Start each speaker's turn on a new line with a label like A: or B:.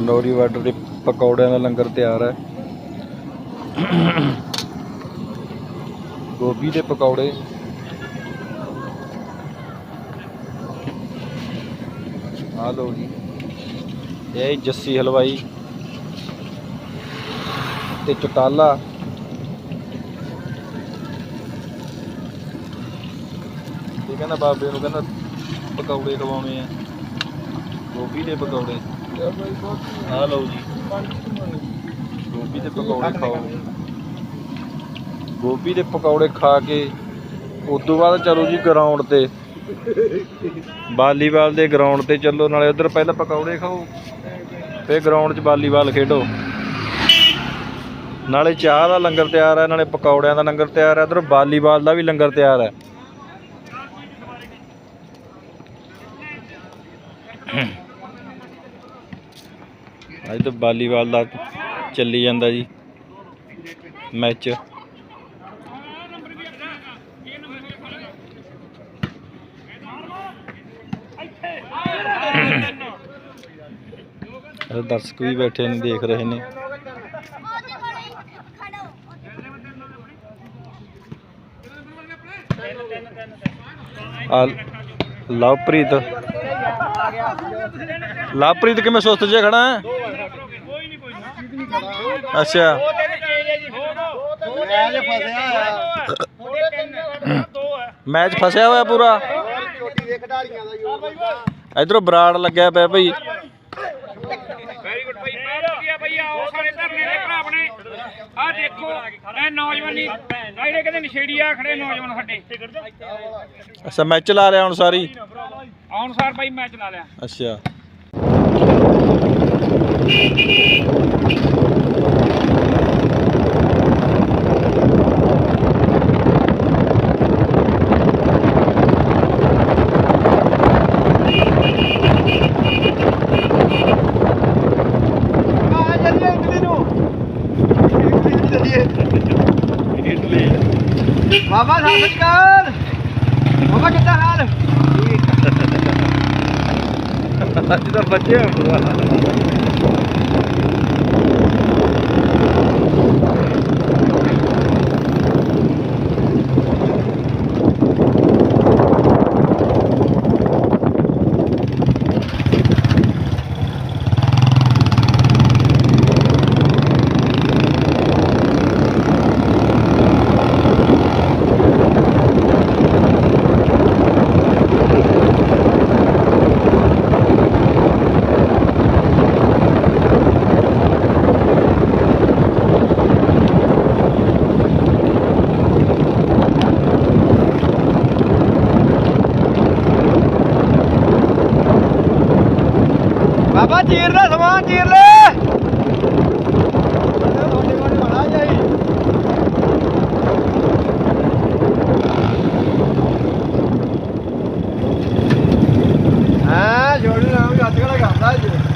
A: Khanauri border ਦੇ ਪਕੌੜਿਆਂ ਦਾ ਲੰਗਰ ਤਿਆਰ ਹੈ। ਗੋਭੀ ਦੇ ਪਕੌੜੇ। ਆ ਲਓ ਜੀ। ਇਹ ਜੱਸੀ ਹਲਵਾਈ ਤੇ ਚਟਾਲਾ। ਇਹ ਕਹਿੰਦਾ ਬਾਬੇ ਨੂੰ ਕਹਿੰਦਾ ਪਕੌੜੇ ਖਵਾਉਣੇ ਆ। ਗੋਭੀ ਦੇ ਪਕੌੜੇ। ਆ ਲਓ ਜੀ। ਗੋਭੀ ਦੇ ਪਕੌੜੇ ਖਾਓ। ਗੋਭੀ ਦੇ ਪਕੌੜੇ ਖਾ ਕੇ ਉਸ ਤੋਂ ਬਾਅਦ ਚਲੋ ਜੀ ਗਰਾਊਂਡ ਤੇ। ਵਾਲੀਬਾਲ ਦੇ ਗਰਾਊਂਡ ਤੇ ਚੱਲੋ, ਨਾਲੇ ਉਧਰ ਪਹਿਲਾਂ ਪਕੌੜੇ ਖਾਓ, ਫਿਰ ਗਰਾਊਂਡ 'ਚ ਵਾਲੀਬਾਲ ਖੇਡੋ। ਨਾਲੇ ਚਾਹ ਦਾ ਲੰਗਰ ਤਿਆਰ ਹੈ, ਨਾਲੇ ਪਕੌੜਿਆਂ ਦਾ ਲੰਗਰ ਤਿਆਰ ਹੈ, ਉਧਰ ਵਾਲੀਬਾਲ ਦਾ ਵੀ ਲੰਗਰ ਤਿਆਰ ਹੈ। ਅੱਜ ਤਾਂ ਵਾਲੀਬਾਲ ਦਾ ਚੱਲੀ ਜਾਂਦਾ ਜੀ, ਮੈਚ। ਦਰਸ਼ਕ ਵੀ ਬੈਠੇ ਨੇ, ਦੇਖ ਰਹੇ ਨੇ। ਲਵਪ੍ਰੀਤ। ਲਵਪ੍ਰੀਤ ਕਿਵੇਂ ਸੁਸਤ ਜਿਹਾ ਖੜਾ ਹੈ? ਅੱਛਾ। ਮੈਚ ਫਸਿਆ ਹੋਇਆ ਪੂਰਾ? ਇਧਰੋਂ ਬਰਾੜ ਲੱਗਿਆ ਪਿਆ ਭਈ।
B: ਵੈਰੀ ਗੁੱਡ ਭਾਈ ਬਹੁਤ ਵਧੀਆ ਭਾਈ ਆਓ ਸਾਰੇ ਧਰਨੇ ਦੇ ਭਰਾ ਆਪਣੇ ਆ ਦੇਖੋ ਇਹ ਨੌਜਵਾਨੀ ਜਿਹੜੇ ਕਹਿੰਦੇ ਨਸ਼ੇੜੀ ਆ ਖੜੇ ਨੌਜਵਾਨ ਸਾਡੇ
A: ਅੱਛਾ ਮੈਚ ਲਾ ਰਿਹਾ ਹੁਣ ਸਾਰੀ?
B: ਆਉਣ ਸਾਰ ਭਾਈ ਮੈਚ ਲਾ ਲਿਆ।
A: ਅੱਛਾ।
C: ਬਾਬਾ ਸਤਿ ਸ਼੍ਰੀ ਅਕਾਲ। ਬਾਬਾ ਕਿੱਦਾਂ ਹਾਲ?
A: ਅੱਜ ਤਾਂ ਬੱਚਿਆ ਪੂਰਾ
C: ਬਾਬਾ ਚੀਰ ਲੈ ਸਮਾਨ ਚੀਰ ਲੈ ਹਾਂ ਜੋੜੀ ਨਾਮ ਅੱਜ ਕੱਲ੍ਹ ਕਰਦਾ ਜੀ